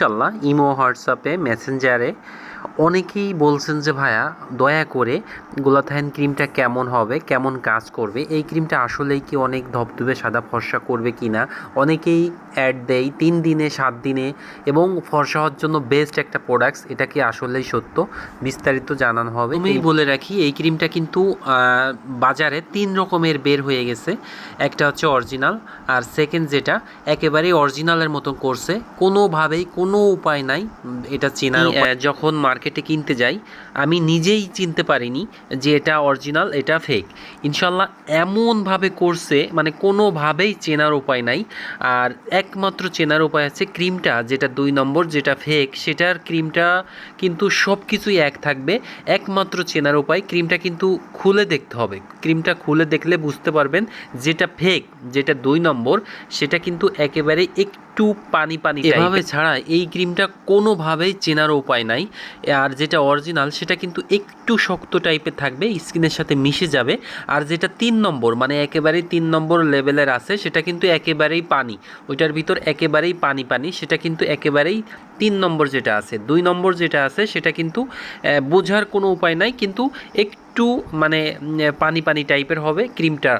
ইনশাল্লাহ ইমো হোয়াটসঅ্যাপে মেসেঞ্জারে অনেকেই বলছেন যে ভাইয়া দয়া করে গোলাথাইন ক্রিমটা কেমন হবে? কেমন কাজ করবে? এই ক্রিমটা আসলেই কি অনেক ধবধবে সাদা ফর্সা করবে কি না? অনেকেই অ্যাড দেয় তিন দিনে সাত দিনে এবং ফর্সা হওয়ার জন্য বেস্ট একটা প্রোডাক্টস এটা কি আসলেই সত্য? বিস্তারিত জানানো হবে। আমি বলে রাখি এই ক্রিমটা কিন্তু বাজারে তিন রকমের বের হয়ে গেছে। একটা হচ্ছে অরিজিনাল আর সেকেন্ড যেটা একেবারেই অরিজিনালের মতন করছে। কোনোভাবেই কোনো উপায় নাই এটা চেনার যখন মার্কেটে কিনতে যাই, আমি নিজেই চিনতে পারিনি যে এটা অরিজিনাল, এটা ফেক ইনশাল্লাহ এমনভাবে করছে মানে কোনোভাবেই চেনার উপায় নাই। আর একমাত্র চেনার উপায় আছে ক্রিমটা, যেটা দুই নম্বর যেটা ফেক সেটার ক্রিমটা কিন্তু সব কিছুই এক থাকবে। একমাত্র চেনার উপায়, ক্রিমটা কিন্তু খুলে দেখতে হবে। ক্রিমটা খুলে দেখলে বুঝতে পারবেন যেটা ফেক যেটা দুই নম্বর, সেটা কিন্তু একেবারে একটু পানি পানি এভাবে ছাড়া এই ক্রিমটা কোনোভাবেই চেনার উপায় নাই। আর যেটা অরিজিনাল সেটা কিন্তু একটু শক্ত টাইপের থাকবে, স্কিনের সাথে মিশে যাবে। আর যেটা তিন নম্বর মানে একেবারেই তিন নম্বর লেভেলের আছে, সেটা কিন্তু একেবারেই পানি। ওইটার ভিতর একেবারেই পানি পানি, সেটা কিন্তু একেবারেই তিন নম্বর যেটা আছে, দুই নম্বর যেটা আছে, সেটা কিন্তু বোঝার কোনো উপায় নাই, কিন্তু একটু মানে পানি পানি টাইপের হবে ক্রিমটা।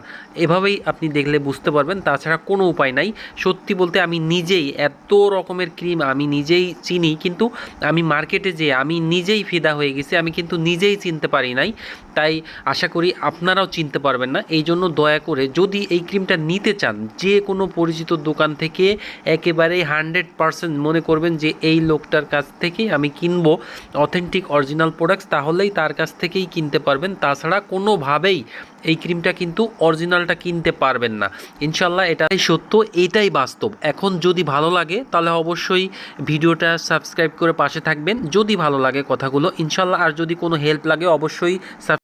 এভাবেই আপনি দেখলে বুঝতে পারবেন, তাছাড়া কোনো উপায় নাই। সত্যি বলতে আমি নিজেই এত রকমের ক্রিম আমি নিজেই চিনি, কিন্তু আমি মার্কেটে যে আমি নিজেই ফিদা হয়ে গেছি, আমি কিন্তু নিজেই চিনতে পারি নাই। তাই আশা করি আপনারাও চিনতে পারবেন না। এই জন্য দয়া করে যদি এই ক্রিমটা নিতে চান, যে কোনো পরিচিত দোকান থেকে একেবারেই হান্ড্রেড পারসেন্ট মনে করবেন যে এই লোকটার কাছ থেকেই আমি কিনবো অথেন্টিক অরিজিনাল প্রোডাক্টস তাহলেই তার কাছ থেকেই কিনতে পারবেন। তাছাড়া কোনোভাবেই এই ক্রিমটা কিন্তু অরিজিনালটা কিনতে পারবেন না। ইনশাল্লাহ এটাই সত্য, এটাই বাস্তব। এখন যদি ভালো লাগে, তাহলে অবশ্যই ভিডিওটা সাবস্ক্রাইব করে পাশে থাকবেন। যদি ভালো লাগে কথাগুলো ইনশাল্লাহ আর যদি কোনো হেল্প লাগে, অবশ্যই